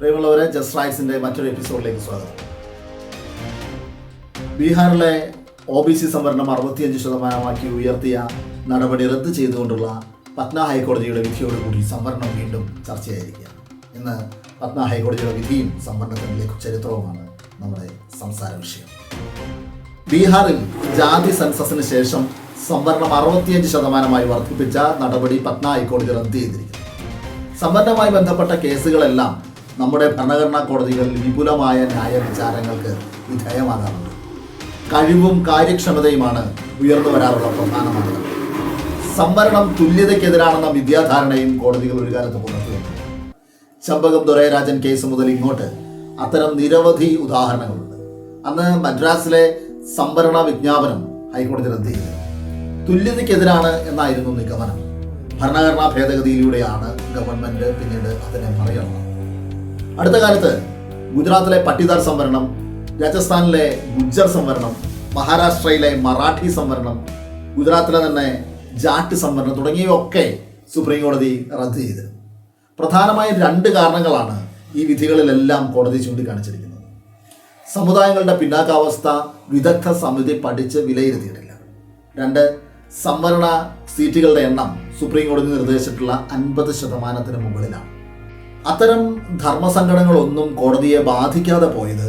പ്രിയമുള്ളവരെ ജസ്റ്റ് റൈറ്റ്സിന്റെ മറ്റൊരു എപ്പിസോഡിലേക്ക് സ്വാഗതം. ബീഹാറിലെ ഒ ബി സി സംവരണം അറുപത്തിയഞ്ച് ശതമാനമാക്കി ഉയർത്തിയ നടപടി റദ്ദ് ചെയ്തുകൊണ്ടുള്ള പട്ന ഹൈക്കോടതിയുടെ വിധിയോടുകൂടി സംവരണം വീണ്ടും ചർച്ചയായിരിക്കുകയാണ്. ഇന്ന് പട്ന ഹൈക്കോടതിയുടെ വിധിയും സംവരണത്തിന്റെ ചരിത്രവുമാണ് നമ്മുടെ സംസാര വിഷയം. ബീഹാറിൽ ജാതി സെൻസസിന് ശേഷം സംവരണം അറുപത്തിയഞ്ച് ശതമാനമായി വർദ്ധിപ്പിച്ച നടപടി പട്ന ഹൈക്കോടതി റദ്ദ് ചെയ്തിരിക്കുന്നു. സംവരണവുമായി ബന്ധപ്പെട്ട കേസുകളെല്ലാം നമ്മുടെ ഭരണഘടനാ കോടതികളിൽ വിപുലമായ ന്യായ വിചാരങ്ങൾക്ക് വിധേയമാകാറുണ്ട്. കഴിവും കാര്യക്ഷമതയുമാണ് ഉയർന്നു വരാറുള്ള പ്രധാന മാനദണ്ഡം സംവരണം തുല്യതയ്ക്കെതിരാണെന്ന വിദ്യാധാരണയും കോടതികൾ ഒരു കാലത്ത് പുറത്തുവന്നു ചമ്പകം ദുരയരാജൻ കേസ് മുതൽ ഇങ്ങോട്ട് അത്തരം നിരവധി ഉദാഹരണങ്ങളുണ്ട്. അന്ന് മദ്രാസിലെ സംവരണ വിജ്ഞാപനം ഹൈക്കോടതി റദ്ദ് ചെയ്തു. തുല്യതയ്ക്കെതിരാണ് എന്നായിരുന്നു നിഗമനം. ഭരണഘടനാ ഭേദഗതിയിലൂടെയാണ് ഗവൺമെന്റ് പിന്നീട് അതിനെ മറികടന്നത്. അടുത്ത കാലത്ത് ഗുജറാത്തിലെ പട്ടിദാർ സംവരണം രാജസ്ഥാനിലെ ഗുജ്ജർ സംവരണം മഹാരാഷ്ട്രയിലെ മറാഠി സംവരണം ഗുജറാത്തിലെ തന്നെ ജാട്ട് സംവരണം തുടങ്ങിയവയൊക്കെ സുപ്രീം കോടതി റദ്ദ് ചെയ്തു. പ്രധാനമായും രണ്ട് കാരണങ്ങളാണ് ഈ വിധികളിലെല്ലാം കോടതി ചൂണ്ടിക്കാണിച്ചിരിക്കുന്നത്. സമുദായങ്ങളുടെ പിന്നാക്കാവസ്ഥ വിദഗ്ധ സമിതി പഠിച്ച് വിലയിരുത്തിയിട്ടില്ല. രണ്ട് സംവരണ സീറ്റുകളുടെ എണ്ണം സുപ്രീം കോടതി നിർദ്ദേശിച്ചിട്ടുള്ള അൻപത് ശതമാനത്തിന് മുകളിലാണ്. അത്തരം ധർമ്മസങ്കടങ്ങളൊന്നും കോടതിയെ ബാധിക്കാതെ പോയത്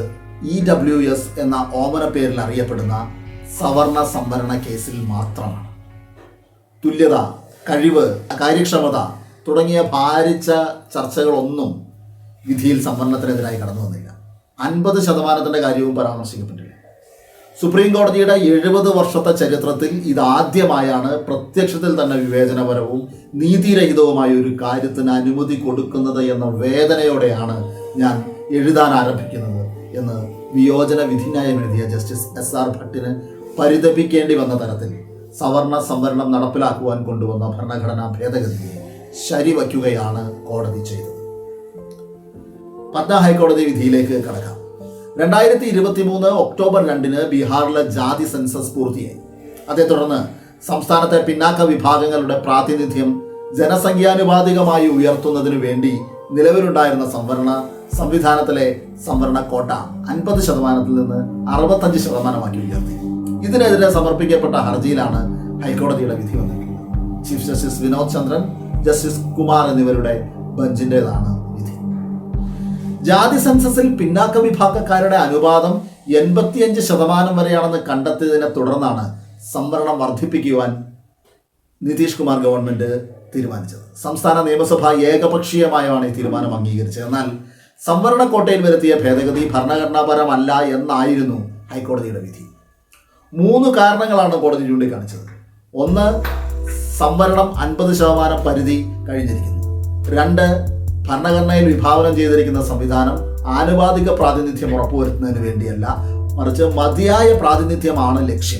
ഇ ഡബ്ല്യു എസ് എന്ന ഓമന പേരിൽ അറിയപ്പെടുന്ന സവർണ സംവരണ കേസിൽ മാത്രമാണ്. തുല്യത കഴിവ് കാര്യക്ഷമത തുടങ്ങിയ ഭാരിച്ച ചർച്ചകളൊന്നും വിധിയിൽ സംവരണത്തിനെതിരായി കടന്നു വന്നില്ല. അൻപത് ശതമാനത്തിന്റെ കാര്യവും പരാമർശിക്കപ്പെട്ടില്ല സുപ്രീം കോടതിയുടെ എഴുപത് വർഷത്തെ ചരിത്രത്തിൽ ഇതാദ്യമായാണ് പ്രത്യക്ഷത്തിൽ തന്നെ വിവേചനപരവും നീതിരഹിതവുമായ ഒരു കാര്യത്തിന് അനുമതി കൊടുക്കുന്നത് എന്ന വേദനയോടെയാണ് ഞാൻ എഴുതാൻ ആരംഭിക്കുന്നത് എന്ന് വിയോജന വിധിന്യായം എഴുതിയ ജസ്റ്റിസ് എസ് ആർ ഭട്ടിന് പരിതപിക്കേണ്ടി വന്ന തരത്തിൽ സവർണ സംവരണം നടപ്പിലാക്കുവാൻ കൊണ്ടുവന്ന ഭരണഘടനാ ഭേദഗതിയെ ശരിവയ്ക്കുകയാണ് കോടതി ചെയ്തത്. പട്ന ഹൈക്കോടതി വിധിയിലേക്ക് കടക്കാം. രണ്ടായിരത്തി ഇരുപത്തി മൂന്ന് ഒക്ടോബർ രണ്ടിന് ബീഹാറിലെ ജാതി സെൻസസ് പൂർത്തിയായി. അതേ തുടർന്ന് സംസ്ഥാനത്തെ പിന്നാക്ക വിഭാഗങ്ങളുടെ പ്രാതിനിധ്യം ജനസംഖ്യാനുപാതികമായി ഉയർത്തുന്നതിനു വേണ്ടി നിലവിലുണ്ടായിരുന്ന സംവരണ സംവിധാനത്തിലെ സംവരണ കോട്ട അൻപത് ശതമാനത്തിൽ നിന്ന് അറുപത്തഞ്ച് ശതമാനമാക്കി ഉയർത്തി. ഇതിനെതിരെ സമർപ്പിക്കപ്പെട്ട ഹർജിയിലാണ് ഹൈക്കോടതിയുടെ വിധി വന്നിരിക്കുന്നത്. Chief justice Vinod Chandran justice Kumar എന്നിവരുടെ ബെഞ്ചിന്റെതാണ് ജാതി സെൻസസിൽ പിന്നാക്ക വിഭാഗക്കാരുടെ അനുപാതം എൺപത്തിയഞ്ച് ശതമാനം വരെയാണെന്ന് കണ്ടെത്തിയതിനെ തുടർന്നാണ് സംവരണം വർദ്ധിപ്പിക്കുവാൻ നിതീഷ് കുമാർ ഗവൺമെന്റ് തീരുമാനിച്ചത്. സംസ്ഥാന നിയമസഭ ഏകപക്ഷീയമായാണ് ഈ തീരുമാനം അംഗീകരിച്ചത്. എന്നാൽ സംവരണ കോട്ടയിൽ വരുത്തിയ ഭേദഗതി ഭരണഘടനാപരമല്ല എന്നായിരുന്നു ഹൈക്കോടതിയുടെ വിധി. മൂന്ന് കാരണങ്ങളാണ് കോടതി ചൂണ്ടിക്കാണിച്ചത്. ഒന്ന് സംവരണം അൻപത് ശതമാനം പരിധി കഴിഞ്ഞിരിക്കുന്നു. രണ്ട് ഭരണഘടനയിൽ വിഭാവനം ചെയ്തിരിക്കുന്ന സംവിധാനം ആനുപാതിക പ്രാതിനിധ്യം ഉറപ്പുവരുത്തുന്നതിന് വേണ്ടിയല്ല മറിച്ച് മതിയായ പ്രാതിനിധ്യമാണ് ലക്ഷ്യം.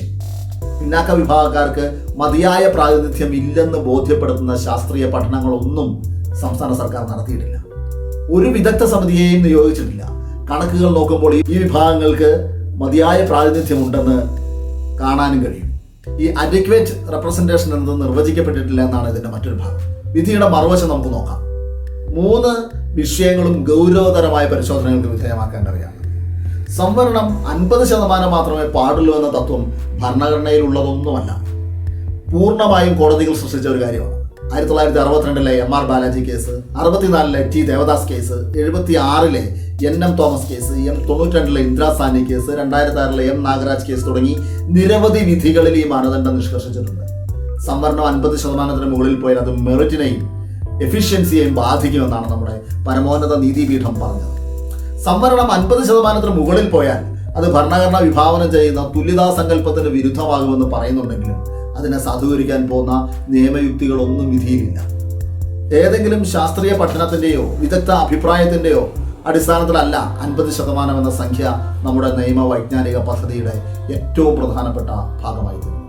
പിന്നാക്ക വിഭാഗക്കാർക്ക് മതിയായ പ്രാതിനിധ്യം ഇല്ലെന്ന് ബോധ്യപ്പെടുത്തുന്ന ശാസ്ത്രീയ പഠനങ്ങളൊന്നും സംസ്ഥാന സർക്കാർ നടത്തിയിട്ടില്ല. ഒരു വിദഗ്ധ സമിതിയെയും നിയോഗിച്ചിട്ടില്ല. കണക്കുകൾ നോക്കുമ്പോൾ ഈ വിഭാഗങ്ങൾക്ക് മതിയായ പ്രാതിനിധ്യം ഉണ്ടെന്ന് കാണാനും കഴിയും. ഈ അഡിക്വേറ്റ് റെപ്രസെന്റേഷൻ എന്നത് നിർവചിക്കപ്പെട്ടിട്ടില്ല എന്നാണ് ഇതിന്റെ മറ്റൊരു ഭാഗം. വിധിയുടെ മറുവശം നമുക്ക് നോക്കാം. മൂന്ന് വിഷയങ്ങളും ഗൗരവതരമായ പരിശോധനകൾക്ക് വിധേയമാക്കേണ്ടവയാണ്. സംവരണം അൻപത് ശതമാനം മാത്രമേ പാടുള്ളൂ എന്ന തത്വം ഭരണഘടനയിൽ ഉള്ളതൊന്നുമല്ല പൂർണമായും കോടതികൾ സൃഷ്ടിച്ച ഒരു കാര്യമാണ്. ആയിരത്തി തൊള്ളായിരത്തി അറുപത്തിരണ്ടിലെ എം ആർ ബാലാജി കേസ് അറുപത്തിനാലിലെ ടി ദേവദാസ് കേസ് എഴുപത്തി ആറിലെ N M Thomas case M തൊണ്ണൂറ്റിരണ്ടിലെ Indira Sawhney case രണ്ടായിരത്തി ആറിലെ എം നാഗരാജ് കേസ് തുടങ്ങി നിരവധി വിധികളിൽ ഈ മാനദണ്ഡം നിഷ്കർഷിച്ചിട്ടുണ്ട്. സംവരണം അൻപത് ശതമാനത്തിന് മുകളിൽ പോയാൽ അത് മെറിറ്റിനെയും എഫിഷ്യൻസിയെയും ബാധിക്കുമെന്നാണ് നമ്മുടെ പരമോന്നത നീതിപീഠം പറഞ്ഞത്. സംവരണം അൻപത് ശതമാനത്തിന് മുകളിൽ പോയാൽ അത് ഭരണഘടന വിഭാവനം ചെയ്യുന്ന തുല്യതാ സങ്കല്പത്തിന് വിരുദ്ധമാകുമെന്ന് പറയുന്നുണ്ടെങ്കിലും അതിനെ സാധൂകരിക്കാൻ പോകുന്ന നിയമയുക്തികളൊന്നും വിധിയിലില്ല. ഏതെങ്കിലും ശാസ്ത്രീയ പഠനത്തിന്റെയോ വിദഗ്ധ അഭിപ്രായത്തിന്റെയോ അടിസ്ഥാനത്തിലല്ല അൻപത് ശതമാനം എന്ന സംഖ്യ നമ്മുടെ നിയമ വൈജ്ഞാനിക പദ്ധതിയുടെ ഏറ്റവും പ്രധാനപ്പെട്ട ഭാഗമായി തീർന്നു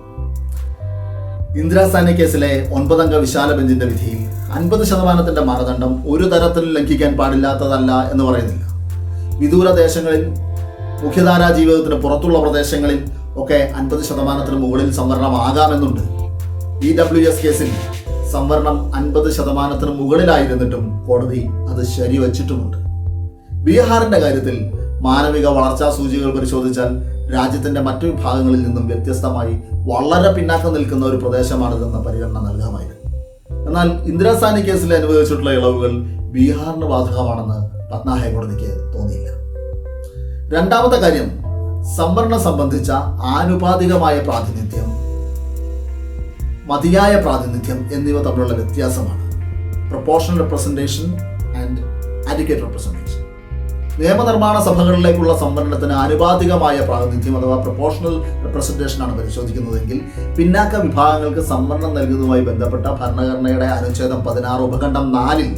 ഇന്ദിരാസാനി കേസിലെ ഒൻപതംഗ വിശാല ബെഞ്ചിന്റെ വിധിയിൽ അൻപത് ശതമാനത്തിന്റെ മാനദണ്ഡം ഒരു തരത്തിലും ലംഘിക്കാൻ പാടില്ലാത്തതല്ല എന്ന് പറയുന്നില്ല. വിദൂര ദേശങ്ങളിൽ മുഖ്യധാരാ ജീവിതത്തിന് പുറത്തുള്ള പ്രദേശങ്ങളിൽ ഒക്കെ അൻപത് ശതമാനത്തിന് മുകളിൽ സംവരണമാകാമെന്നുണ്ട് ഇ ഡബ്ല്യു എസ് കേസിൽ സംവരണം അൻപത് ശതമാനത്തിന് മുകളിലായിരുന്നിട്ടും കോടതി അത് ശരിവച്ചിട്ടുമുണ്ട്. ബീഹാറിന്റെ കാര്യത്തിൽ മാനവിക വളർച്ചാ സൂചികകൾ പരിശോധിച്ചാൽ രാജ്യത്തിന്റെ മറ്റു വിഭാഗങ്ങളിൽ നിന്നും വ്യത്യസ്തമായി വളരെ പിന്നാക്കം നിൽക്കുന്ന ഒരു പ്രദേശമാണിതെന്ന പരിഗണന നൽകാമായിരുന്നു. എന്നാൽ ഇന്ദിരാസാനി കേസിൽ അനുവദിച്ചിട്ടുള്ള ഇളവുകൾ ബീഹാറിന് ബാധകമാണെന്ന് പത്ന ഹൈക്കോടതിക്ക് തോന്നിയില്ല. രണ്ടാമത്തെ കാര്യം സംവരണം സംബന്ധിച്ച ആനുപാതികമായ പ്രാതിനിധ്യം മതിയായ പ്രാതിനിധ്യം എന്നിവ തമ്മിലുള്ള വ്യത്യാസമാണ്. Proportional representation and adequate representation നിയമനിർമ്മാണ സഭകളിലേക്കുള്ള സംവരണത്തിന് ആനുപാതികമായ പ്രാതിനിധ്യം അഥവാ പ്രൊപ്പോഷണൽ റെപ്രസെന്റേഷൻ ആണ് പരിശോധിക്കുന്നതെങ്കിൽ പിന്നാക്ക വിഭാഗങ്ങൾക്ക് സംവരണം നൽകുന്നതുമായി ബന്ധപ്പെട്ട ഭരണഘടനയുടെ അനുച്ഛേദം പതിനാറ് ഉപഖണ്ഡം നാലിൽ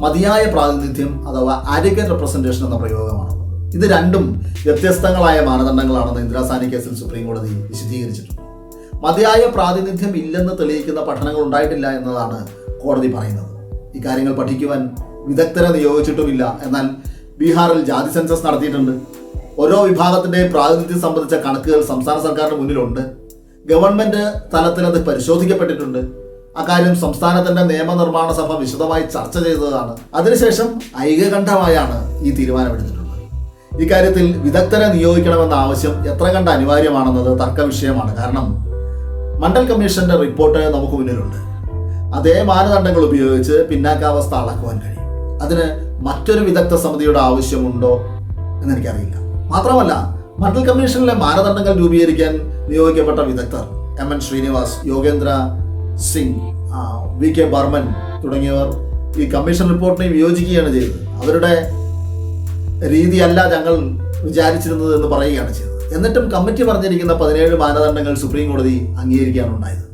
മതിയായ പ്രാതിനിധ്യം അഥവാ ആഡിക്കേറ്റ് റെപ്രസെന്റേഷൻ എന്ന പ്രയോഗമാണ് ഇത് രണ്ടും വ്യത്യസ്തങ്ങളായ മാനദണ്ഡങ്ങളാണെന്ന് ഇന്ദിരാസാനി കേസിൽ സുപ്രീം കോടതി വിശദീകരിച്ചിട്ടുണ്ട്. മതിയായ പ്രാതിനിധ്യം ഇല്ലെന്ന് തെളിയിക്കുന്ന പഠനങ്ങൾ ഉണ്ടായിട്ടില്ല എന്നതാണ് കോടതി പറയുന്നത്. ഇക്കാര്യങ്ങൾ കാര്യങ്ങൾ പഠിക്കുവാൻ വിദഗ്ധരെ നിയോഗിച്ചിട്ടുമില്ല. എന്നാൽ ബീഹാറിൽ ജാതി സെൻസസ് നടത്തിയിട്ടുണ്ട്. ഓരോ വിഭാഗത്തിന്റെയും പ്രാതിനിധ്യം സംബന്ധിച്ച കണക്കുകൾ സംസ്ഥാന സർക്കാരിന് മുന്നിലുണ്ട്. ഗവൺമെന്റ് തലത്തിൽ അത് പരിശോധിക്കപ്പെട്ടിട്ടുണ്ട്. അക്കാര്യം സംസ്ഥാനത്തിന്റെ നിയമനിർമ്മാണ സഭ വിശദമായി ചർച്ച ചെയ്തതാണ്. അതിനുശേഷം ഐകകണ്ഠമായാണ് ഈ തീരുമാനമെടുത്തിട്ടുള്ളത്. ഇക്കാര്യത്തിൽ വിദഗ്ധരെ നിയോഗിക്കണമെന്ന ആവശ്യം എത്ര കണ്ട് അനിവാര്യമാണെന്നത് തർക്ക വിഷയമാണ്. കാരണം മണ്ഡൽ കമ്മീഷന്റെ റിപ്പോർട്ട് നമുക്ക് മുന്നിലുണ്ട്. അതേ മാനദണ്ഡങ്ങൾ ഉപയോഗിച്ച് പിന്നാക്കാവസ്ഥ അളക്കുവാൻ കഴിയും. അതിന് മറ്റൊരു വിദഗ്ധ സമിതിയുടെ ആവശ്യമുണ്ടോ എന്ന് എനിക്കറിയില്ല മാത്രമല്ല മണ്ഡൽ കമ്മീഷനിലെ മാനദണ്ഡങ്ങൾ രൂപീകരിക്കാൻ നിയോഗിക്കപ്പെട്ട വിദഗ്ധർ M N Srinivas Yogendra Singh V K Burman തുടങ്ങിയവർ ഈ കമ്മീഷൻ റിപ്പോർട്ടിനെ വിയോജിക്കുകയാണ് ചെയ്തത്. അവരുടെ രീതിയല്ല ഞങ്ങൾ വിചാരിച്ചിരുന്നത് എന്ന് പറയുകയാണ് ചെയ്തത്. എന്നിട്ടും കമ്മിറ്റി പറഞ്ഞിരിക്കുന്ന പതിനേഴ് മാനദണ്ഡങ്ങൾ സുപ്രീം കോടതി അംഗീകരിക്കുകയാണ് ഉണ്ടായത്.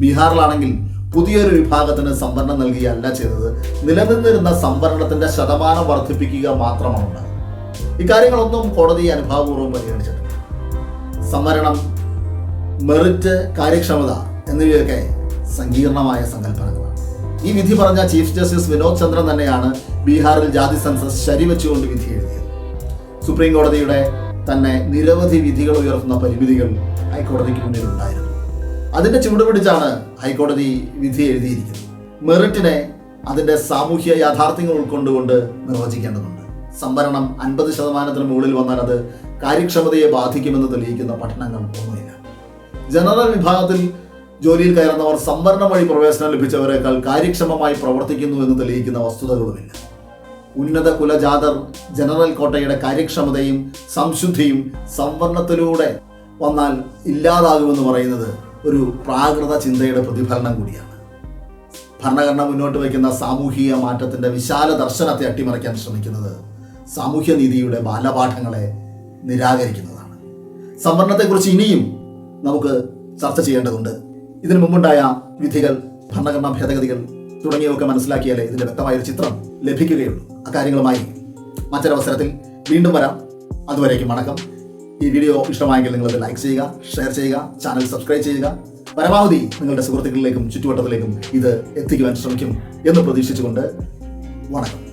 ബീഹാറിലാണെങ്കിൽ പുതിയൊരു വിഭാഗത്തിന് സംവരണം നൽകുകയല്ല ചെയ്തത്. നിലനിന്നിരുന്ന സംവരണത്തിന്റെ ശതമാനം വർദ്ധിപ്പിക്കുക മാത്രമാണ്. ഇക്കാര്യങ്ങളൊന്നും കോടതി അനുഭാവപൂർവം പരിഗണിച്ചിട്ടില്ല. സംവരണം മെറിറ്റ് കാര്യക്ഷമത എന്നിവയൊക്കെ സങ്കീർണമായ സങ്കല്പനങ്ങളാണ്. ഈ വിധി പറഞ്ഞ ചീഫ് ജസ്റ്റിസ് വിനോദ് ചന്ദ്രൻ തന്നെയാണ് ബീഹാറിൽ ജാതി സെൻസസ് ശരിവെച്ചുകൊണ്ട് വിധി എഴുതിയത്. സുപ്രീം കോടതിയുടെ തന്നെ നിരവധി വിധികൾ ഉയർത്തുന്ന പരിമിതികൾ ഹൈക്കോടതിക്ക് മുന്നിലുണ്ടായിരുന്നു. അതിന്റെ ചുവട് പിടിച്ചാണ് ഹൈക്കോടതി വിധി എഴുതിയിരിക്കുന്നത്. മെറിറ്റിനെ അതിന്റെ സാമൂഹ്യ യാഥാർത്ഥ്യങ്ങൾ ഉൾക്കൊണ്ടുകൊണ്ട് നിർവചിക്കേണ്ടതുണ്ട്. സംവരണം അൻപത് ശതമാനത്തിന് മുകളിൽ വന്നാൽ അത് കാര്യക്ഷമതയെ ബാധിക്കുമെന്ന് തെളിയിക്കുന്ന പഠനങ്ങൾ ഒന്നുമില്ല. ജനറൽ വിഭാഗത്തിൽ ജോലിയിൽ കയറുന്നവർ സംവരണം വഴി പ്രവേശനം ലഭിച്ചവരെക്കാൾ കാര്യക്ഷമമായി പ്രവർത്തിക്കുന്നു എന്ന് തെളിയിക്കുന്ന വസ്തുതകളുമില്ല. ഉന്നത കുലജാതർ ജനറൽ കോട്ടയുടെ കാര്യക്ഷമതയും സംശുദ്ധിയും സംവരണത്തിലൂടെ വന്നാൽ ഇല്ലാതാകുമെന്ന് പറയുന്നത് ഒരു പ്രാകൃത ചിന്തയുടെ പ്രതിഫലനം കൂടിയാണ്. ഭരണഘടന മുന്നോട്ട് വയ്ക്കുന്ന സാമൂഹിക മാറ്റത്തിന്റെ വിശാല ദർശനത്തെ അട്ടിമറിക്കാൻ ശ്രമിക്കുന്നത് സാമൂഹ്യ നീതിയുടെ ബാലപാഠങ്ങളെ നിരാകരിക്കുന്നതാണ്. സംവരണത്തെക്കുറിച്ച് ഇനിയും നമുക്ക് ചർച്ച ചെയ്യേണ്ടതുണ്ട്. ഇതിനു മുമ്പുണ്ടായ വിധികൾ ഭരണഘടനാ ഭേദഗതികൾ തുടങ്ങിയവയൊക്കെ മനസ്സിലാക്കിയാലേ ഇതിന്റെ വ്യക്തമായ ഒരു ചിത്രം ലഭിക്കുകയുള്ളൂ. അക്കാര്യങ്ങളുമായി മറ്റൊരവസരത്തിൽ വീണ്ടും വരാം. അതുവരേക്കും വണക്കം. ഈ വീഡിയോ ഇഷ്ടമായെങ്കിൽ നിങ്ങൾ ലൈക്ക് ചെയ്യുക ഷെയർ ചെയ്യുക ചാനൽ സബ്സ്ക്രൈബ് ചെയ്യുക. പരമാവധി നിങ്ങളുടെ സുഹൃത്തുക്കളിലേക്കും ചുറ്റുവട്ടത്തിലേക്കും ഇത് എത്തിക്കുവാൻ ശ്രമിക്കും എന്ന് പ്രതീക്ഷിച്ചുകൊണ്ട് വണക്കം.